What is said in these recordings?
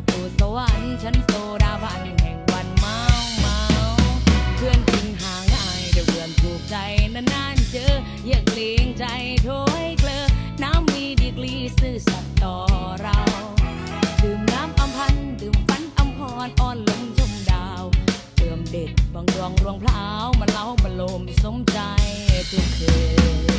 ประตูสวรรค์ฉันโซดาบันแห่งวันเมาเมาเพื่อนจริงหาง่ายแต่เพื่อนถูกใจนานๆเจอเยือกเกรงใจโถยเกลอน้ำมีดีกรีซื่อสัตย์ต่อเราดื่มน้ำอำพันดื่มฝันอำพรอ่อนลงชมดาวเติมเด็ดบางดวงรวงพร้าวมาเล้ามาโลมสมใจทุกคืน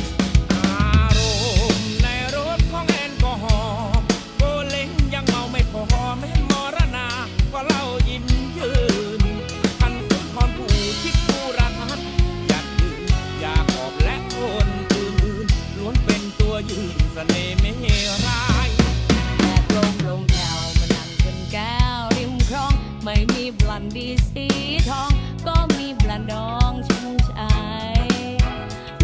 สน่ห์ไม่ร้ายแดดลมลงแถวมานั่งชนแก้วริมคลอง ไม่มีบลันดีสีทอง ก็มีบลันดองชุ่มใจ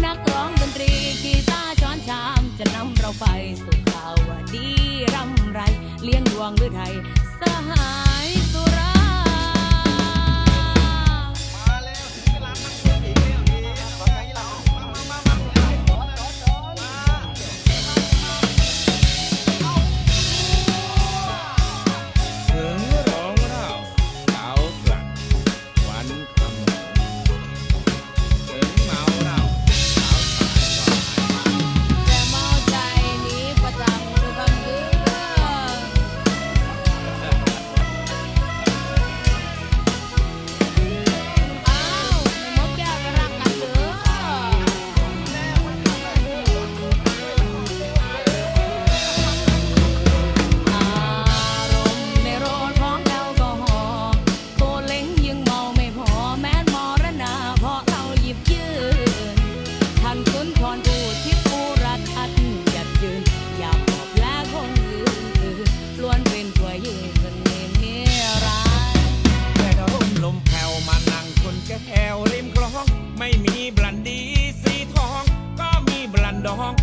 นักร้องดนตรีกีตาร์ช้อนชามจะนำเราไปสู่ข่าวว่าดีร่ำไร เลี้ยงดวงหรือไทยสหาย แผ่วมานั่งชนแก้วริมคลอง ไม่มีบลันดีสีทอง ก็มีบลันดอง